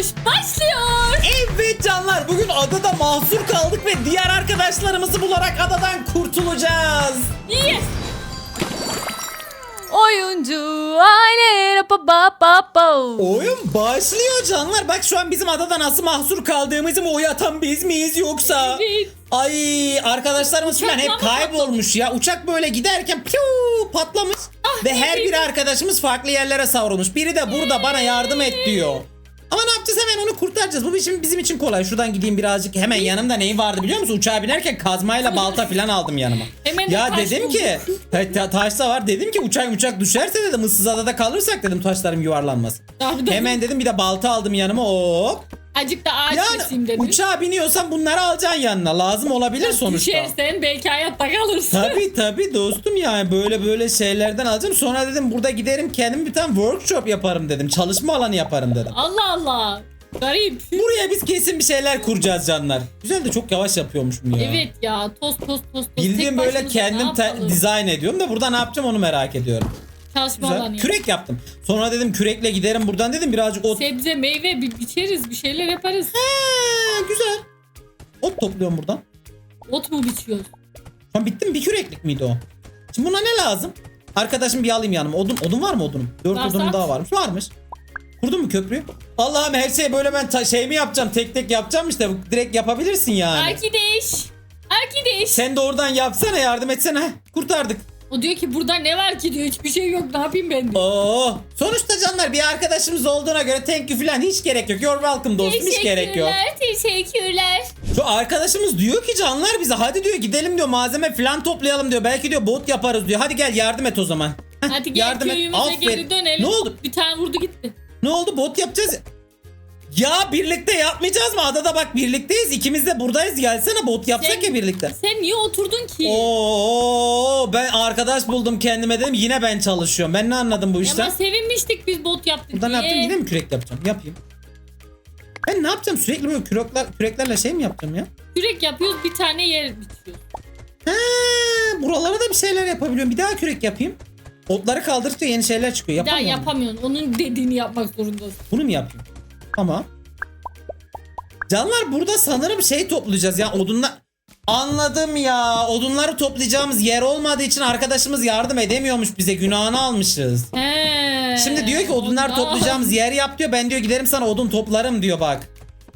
Koş başlıyor. Evet canlar bugün adada mahsur kaldık ve diğer arkadaşlarımızı bularak adadan kurtulacağız. Yes. Oyuncu aile pa pa pa pa. Oyun başlıyor canlar. Bak şu an bizim adada nasıl mahsur kaldığımızı mı oyatan biz miyiz yoksa? Evet. Ay arkadaşlarımız falan hep mı kaybolmuş ya. Uçak böyle giderken piu patlamış. Ve her evet. bir arkadaşımız farklı yerlere savrulmuş. Biri de burada bana yardım et diyor. Ama ne yapacağız hemen onu kurtaracağız. Bu bizim, bizim için kolay. Şuradan gideyim birazcık. Hemen yanımda neyi vardı biliyor musun? Uçağa binerken kazmayla balta falan aldım yanıma. Hemen ya taş dedim bulduk. ki ta- ta- taş da var. Dedim ki uçak uçak düşerse dedim ıssız adada kalırsak dedim taşlarım bir de Hemen dedim bir de balta aldım yanıma. Hop. Acık da ağaç Yani keseyim dedim. uçağa biniyorsan bunları alacaksın yanına. Lazım olabilir sonuçta. Düşersen belki hayatta kalırsın. Tabii tabii dostum yani böyle böyle şeylerden alacağım. Sonra dedim burada giderim kendim bir tane workshop yaparım dedim. Çalışma alanı yaparım dedim. Allah Allah. Garip. Buraya biz kesin bir şeyler kuracağız canlar. Güzel de çok yavaş yapıyormuşum ya. Evet ya toz toz toz toz. Bildiğim Tek böyle başımıza kendim te- yapalım? dizayn ediyorum da burada ne yapacağım onu merak ediyorum. Çalışma Güzel. alanı. Kürek yaptım. Sonra dedim kürekle giderim buradan dedim birazcık ot. Sebze meyve bir biçeriz bir şeyler yaparız. Ha, güzel. Ot topluyorum buradan. Ot mu biçiyoruz? Şu an bitti mi? Bir küreklik miydi o? Şimdi buna ne lazım? Arkadaşım bir alayım yanıma. Odun odun var mı odunum? Dört Varsa odunum daha varmış. Varmış. Kurdun mu köprüyü? Allah'ım her şeyi böyle ben şey mi yapacağım? Tek tek yapacağım işte. Direkt yapabilirsin yani. Arkideş. Arkideş. Sen de oradan yapsana yardım etsene. Kurtardık. O diyor ki burada ne var ki diyor hiçbir şey yok ne yapayım ben diyor. Oo. Sonuçta canlar bir arkadaşımız olduğuna göre thank you falan hiç gerek yok. You're welcome dostum hiç gerek yok. teşekkürler. Şu arkadaşımız diyor ki canlar bize hadi diyor gidelim diyor malzeme falan toplayalım diyor. Belki diyor bot yaparız diyor. Hadi gel yardım et o zaman. Hadi gel yardım et. köyümüze Aferin. geri dönelim. Ne oldu? Bir tane vurdu gitti. Ne oldu bot yapacağız. Ya. Birlikte yapmayacağız mı? Adada bak birlikteyiz. İkimiz de buradayız. Gelsene bot yapsak Sen- ya birlikte. Sen niye oturdun ki? Oo ben arkadaş buldum kendime dedim. Yine ben çalışıyorum. Ben ne anladım bu Ya işten? Ama sevinmiştik biz bot yaptık Burada ne diye. yaptım? Yine mi kürek yapacağım? Yapayım. Ben ne yapacağım? Sürekli böyle kürekler, küreklerle şey mi yapacağım ya? Kürek yapıyoruz bir tane yer biçiyoruz. Ha, buralara da bir şeyler yapabiliyorum. Bir daha kürek yapayım. Otları kaldırdıkça yeni şeyler çıkıyor. Bir daha Yapamıyorum. yapamıyorsun. Onun dediğini yapmak zorundasın. Bunu mu yapayım? Tamam. Canlar burada sanırım şey toplayacağız ya odunlar. Anladım ya. Odunları toplayacağımız yer olmadığı için arkadaşımız yardım edemiyormuş bize. Günahını almışız. He. Şimdi diyor ki odunlar toplayacağımız yer yap diyor. Ben diyor giderim sana odun toplarım diyor bak.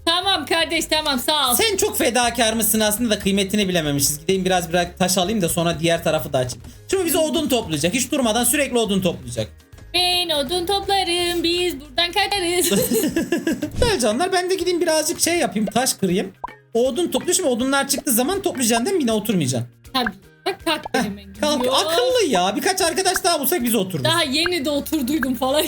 Tamam kardeş tamam sağ ol. Sen çok fedakar mısın aslında da kıymetini bilememişiz. Gideyim biraz biraz taş alayım da sonra diğer tarafı da açayım. Şimdi bize odun toplayacak. Hiç durmadan sürekli odun toplayacak. Ben odun toplarım biz buradan kaçarız. Güzel canlar ben de gideyim birazcık şey yapayım taş kırayım. O odun topluyor şimdi odunlar çıktığı zaman toplayacaksın değil mi? Yine oturmayacaksın. Tabii. Bak kalk hemen Kalk gidiyor. akıllı ya. Birkaç arkadaş daha bulsak biz otururuz. Daha yeni de oturduydum falan.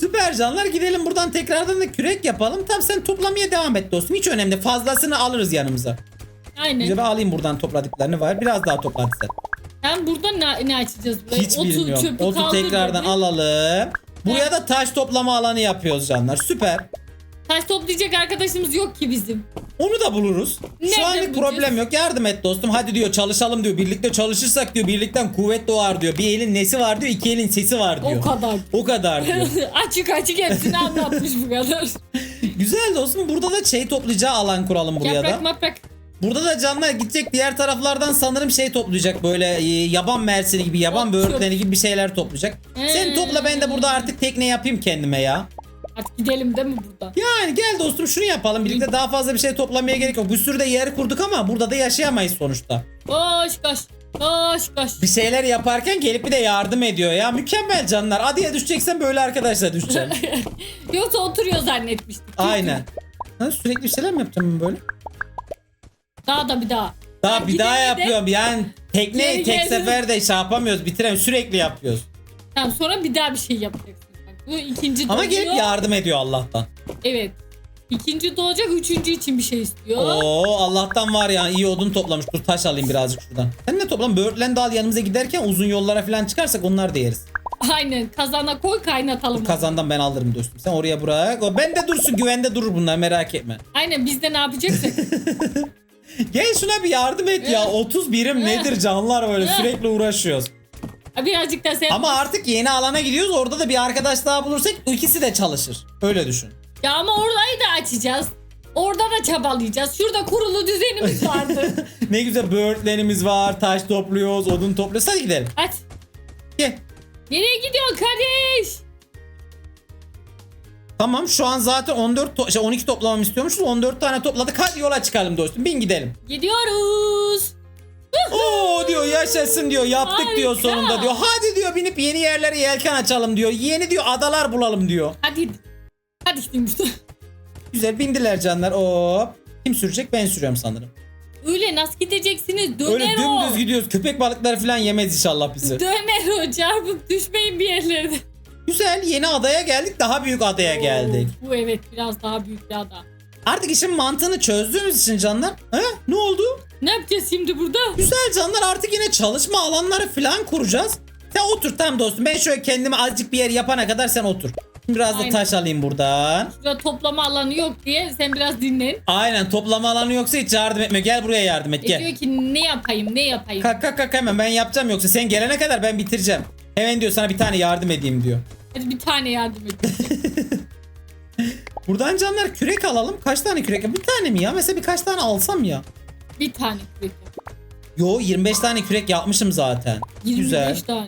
Süper canlar gidelim buradan tekrardan da kürek yapalım. Tamam sen toplamaya devam et dostum. Hiç önemli. Fazlasını alırız yanımıza. Aynen. Güzel alayım buradan topladıklarını var. Biraz daha topladı Ben burada ne, ne açacağız burayı? Hiç bilmiyorum. çöpü Otu kaldır tekrardan alalım. Buraya da taş toplama alanı yapıyoruz canlar. Süper. Taş toplayacak arkadaşımız yok ki bizim. Onu da buluruz. Nerede Şu anlık bulacağız? problem yok. Yardım et dostum. Hadi diyor çalışalım diyor. Birlikte çalışırsak diyor. Birlikten kuvvet doğar diyor. Bir elin nesi var diyor. iki elin sesi var diyor. O kadar. O kadar diyor. açık açık hepsini anlatmış bu kadar. Güzel dostum. Burada da şey toplayacağı alan kuralım buraya Yaprak da. maprak. Burada da canlar gidecek diğer taraflardan sanırım şey toplayacak böyle e, yaban mersini gibi yaban böğürtleni gibi bir şeyler toplayacak. Sen Ee. topla ben de burada artık tekne yapayım kendime ya. Artık gidelim değil mi buradan? Yani gel dostum şunu yapalım. Birlikte daha fazla bir şey toplamaya gerek yok. Bir sürü de yer kurduk ama burada da yaşayamayız sonuçta. Koş koş. Koş koş. Bir şeyler yaparken gelip bir de yardım ediyor ya. Mükemmel canlar. Adaya düşeceksen böyle arkadaşlar düşeceksin. Yoksa oturuyor zannetmiştik. Aynen. Ha, sürekli bir şeyler mi ben böyle? Daha da bir daha. Daha Ya bir daha gidemedi. yapıyorum. Yani Geri tek geldi. seferde şey yapamıyoruz. Bitiremiyoruz. Sürekli yapıyoruz. Tamam sonra bir daha bir şey yapacaksın. Bak, bu ikinci Ama doğuyor. gelip yardım ediyor Allah'tan. Evet. İkinci doğacak üçüncü için bir şey istiyor. Oo Allah'tan var ya iyi odun toplamış. Dur taş alayım birazcık şuradan. Sen ne toplam? Böğürtlen de al yanımıza giderken uzun yollara falan çıkarsak onlar da yeriz. Aynen kazana koy kaynatalım. Kazandan ben alırım dostum. Sen oraya bırak. O bende dursun güvende durur bunlar merak etme. Aynen biz de ne yapacaksak. Gel şuna bir yardım et ya. Eh. 30 birim nedir canlar böyle sürekli uğraşıyoruz. Birazcık da sen. Ama artık yeni alana gidiyoruz. Orada da bir arkadaş daha bulursak ikisi de çalışır. Öyle düşün. Ya ama orayı da açacağız. Orada da çabalayacağız. Şurada kurulu düzenimiz vardı. ne güzel böğürtlerimiz var. Taş topluyoruz, odun topluyoruz. Hadi gidelim. Hadi. Gel. Nereye gidiyorsun kardeş? Tamam şu an zaten 14 to- şey 12 toplamamı istiyormuşuz. 14 tane topladık. Hadi yola çıkalım dostum. Bin gidelim. Gidiyoruz. Oo diyor yaşasın diyor. Yaptık diyor Harika. sonunda diyor. Hadi diyor binip yeni yerlere yelken açalım diyor. Yeni diyor adalar bulalım diyor. Hadi. Hadi gidelim. Güzel bindiler canlar. Hop. Kim sürecek? Ben sürüyorum sanırım. Öyle nasıl gideceksiniz? Döner Öyle o. dümdüz gidiyoruz. Köpek balıkları falan yemez inşallah bizi. Döner o. Çarpıp düşmeyin bir yerlerde. Güzel yeni adaya geldik. Daha büyük adaya geldik. Oo, Bu evet biraz daha büyük bir ada. Artık işin mantığını çözdüğümüz için canlar. He? Ne oldu? Ne yapacağız şimdi burada? Güzel canlar artık yine çalışma alanları falan kuracağız. Sen otur tamam dostum. Ben şöyle kendime azıcık bir yer yapana kadar sen otur. Biraz da Aynen. taş alayım buradan. Şurada toplama alanı yok diye sen biraz dinlen. Aynen toplama alanı yoksa hiç yardım etme. Gel buraya yardım et E gel. diyor ki ne yapayım ne yapayım. Kalk kalk kalk hemen ben yapacağım yoksa sen gelene kadar ben bitireceğim. Hemen diyor sana bir tane yardım edeyim diyor. Hadi bir tane yardım et. Buradan canlar kürek alalım. Kaç tane kürek? Bir tane mi ya? Mesela birkaç tane alsam ya. bir tane kürek. Yo 25 tane kürek yapmışım zaten. 25 Güzel. tane.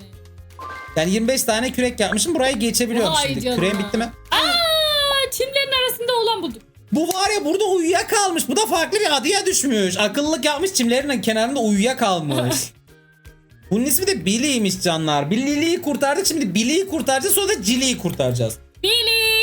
Yani 25 tane kürek yapmışım. Burayı geçebiliyorum Vay şimdi. canına. Küreğim bitti mi? Aa, çimlerin arasında olan buldum. Bu var ya burada uyuyakalmış. Bu da farklı bir adaya düşmüş. Akıllılık yapmış çimlerin kenarında uyuyakalmış. Bunun ismi de Billy'ymiş canlar. Billy'yi kurtardık şimdi Billy'yi kurtaracağız sonra da Jilly'yi kurtaracağız. Billy.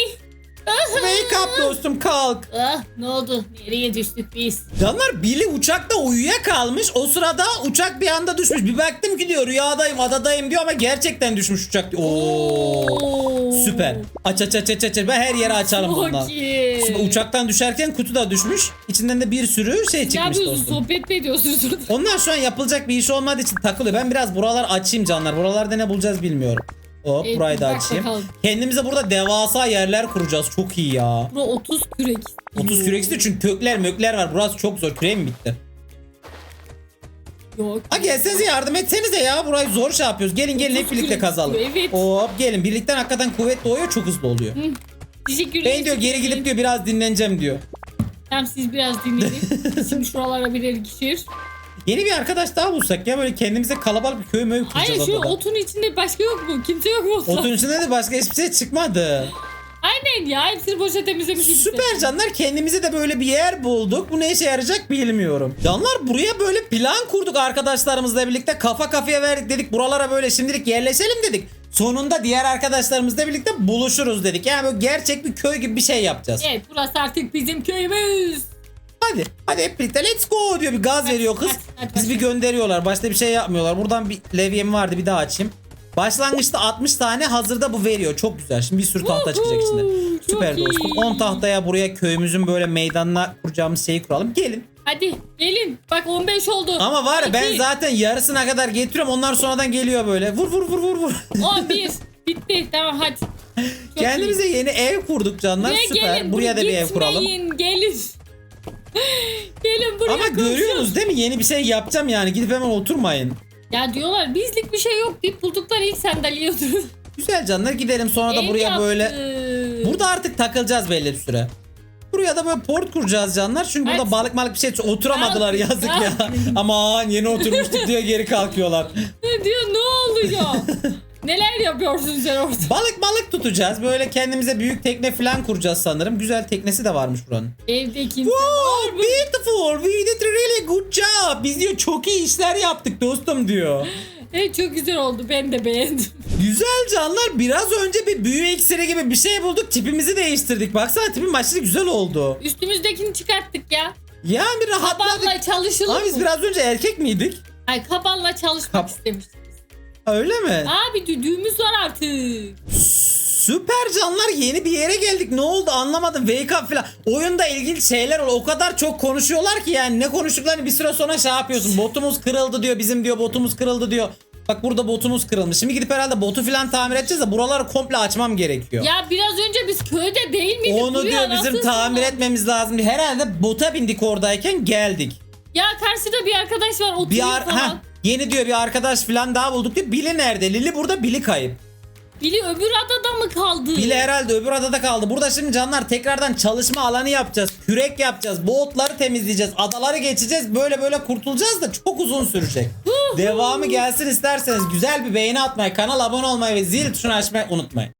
Wake up dostum kalk. Ah ne oldu? Nereye düştük biz? Canlar Billy uçakta uyuyakalmış. O sırada uçak bir anda düşmüş. Bir baktım ki diyor rüyadayım adadayım diyor ama gerçekten düşmüş uçak. Oo. Oo. Süper. Aç aç aç aç aç. Ben her yere bundan. Çok iyi. Süper. Uçaktan düşerken kutu da düşmüş. İçinden de bir sürü şey Ne çıkmış yapıyorsunuz? dostum. Sohbet mi ediyorsunuz orada? Onlar şu an yapılacak bir iş olmadığı için takılıyor. Ben biraz buralar açayım canlar. Buralarda ne bulacağız bilmiyorum. Hop Evet, burayı da açayım. bakalım. Kendimize burada devasa yerler kuracağız. Çok iyi ya. Bura 30 kürek. 30 kürek istiyor çünkü kökler mökler var. Burası çok zor. Küreği mi bitti? Yok. Ha gelsenize yardım etsenize ya. Burayı zor şey yapıyoruz. Gelin gelin hep 30 birlikte kazalım. evet. Hop gelin. Birlikten hakikaten kuvvet doğuyor. Çok hızlı oluyor. Teşekkür Ben diyor geri gidip diyor biraz dinleneceğim diyor. Tamam siz biraz dinleyin. Şimdi şuralara birer kişir. Yeni bir arkadaş daha bulsak ya böyle kendimize kalabalık bir köy möy kuracağız Aynen şu adada. otun içinde başka yok mu? Kimse yok mu? Otun içinde de başka hiçbir şey çıkmadı. Aynen ya hepsini boşa temizlemişiz. işte. Süper canlar kendimize de böyle bir yer bulduk. Bu ne işe yarayacak bilmiyorum. Canlar buraya böyle plan kurduk arkadaşlarımızla birlikte. Kafa kafaya verdik dedik. Buralara böyle şimdilik yerleşelim dedik. Sonunda diğer arkadaşlarımızla birlikte buluşuruz dedik. Yani böyle gerçek bir köy gibi bir şey yapacağız. Evet burası artık bizim köyümüz. Hadi. Hadi hep birlikte let's go diyor. Bir gaz veriyor kız. Bizi bir gönderiyorlar. Başta bir şey yapmıyorlar. Buradan bir levyem vardı bir daha açayım. Başlangıçta 60 tane hazırda bu veriyor. Çok güzel. Şimdi bir sürü tahta çıkacak içinde. Süper dostum. iyi. 10 tahtaya buraya köyümüzün böyle meydanına kuracağımız şeyi kuralım. Gelin. Hadi gelin. Bak 15 oldu. Ama var ya ben zaten yarısına kadar getiriyorum. Onlar sonradan geliyor böyle. Vur vur vur vur vur. 11. Bitti. Tamam hadi. Çok Kendimize yeni ev kurduk canlar. iyi. Süper. gelin, buraya da bir ev kuralım. Gelin. gelin buraya Ama komşu. görüyorsunuz değil mi? Yeni bir şey yapacağım yani. Gidip hemen oturmayın. Ya diyorlar bizlik bir şey yok deyip buldukları ilk sandalyeye oturun. Güzel canlar gidelim sonra da Ev buraya böyle yaptık. Burada artık takılacağız belli bir süre. Buraya da böyle port kuracağız canlar. Çünkü burada Evet. balık malık bir şey oturamadılar Kalk, yazık ya. kalk. Aman yeni oturmuştuk diyor geri kalkıyorlar. Ne diyor ne oluyor? Neler yapıyorsun sen orada? Balık balık tutacağız. Böyle kendimize büyük tekne falan kuracağız sanırım. Güzel teknesi de varmış buranın. Evde kimse Wow, var mı? beautiful. We did really good job. Biz diyor çok iyi işler yaptık dostum diyor. Evet çok güzel oldu ben de beğendim. Güzel canlar. Biraz önce bir büyü iksiri gibi bir şey bulduk. Tipimizi değiştirdik. Baksana tipim başladı güzel oldu. Üstümüzdekini çıkarttık ya. Ya bir rahatladık. Kaballa çalışılır Ama biz mı? biraz önce erkek miydik? Ay kaballa çalışmak Kap- istemiştik. Öyle mi? Abi düdüğümüz var artık. Süper canlar yeni bir yere geldik. Ne oldu anlamadım. Wake up falan. Oyunda ilgili şeyler oluyor. O kadar çok konuşuyorlar ki yani ne konuştuklarını bir süre sonra şey yapıyorsun. Botumuz kırıldı diyor. Bizim diyor botumuz kırıldı diyor. Bak burada botumuz kırılmış. Şimdi gidip herhalde botu falan tamir edeceğiz de buraları komple açmam gerekiyor. Ya biraz önce biz köyde değil miydik? Onu diyor bizim tamir etmemiz lazım. Herhalde bota bindik oradayken geldik. Ya karşıda bir arkadaş var oturuyor Bir ar falan. ha Yeni diyor bir arkadaş falan daha bulduk diyor. Billy nerede? Lili burada Billy kayıp. Bili öbür adada mı kaldı? Billy herhalde öbür adada kaldı. Burada şimdi canlar tekrardan çalışma alanı yapacağız. Kürek yapacağız. Boğutları temizleyeceğiz. Adaları geçeceğiz. Böyle böyle kurtulacağız da çok uzun sürecek. Devamı gelsin isterseniz güzel bir beğeni atmayı, kanala abone olmayı ve zil tuşunu açmayı unutmayın.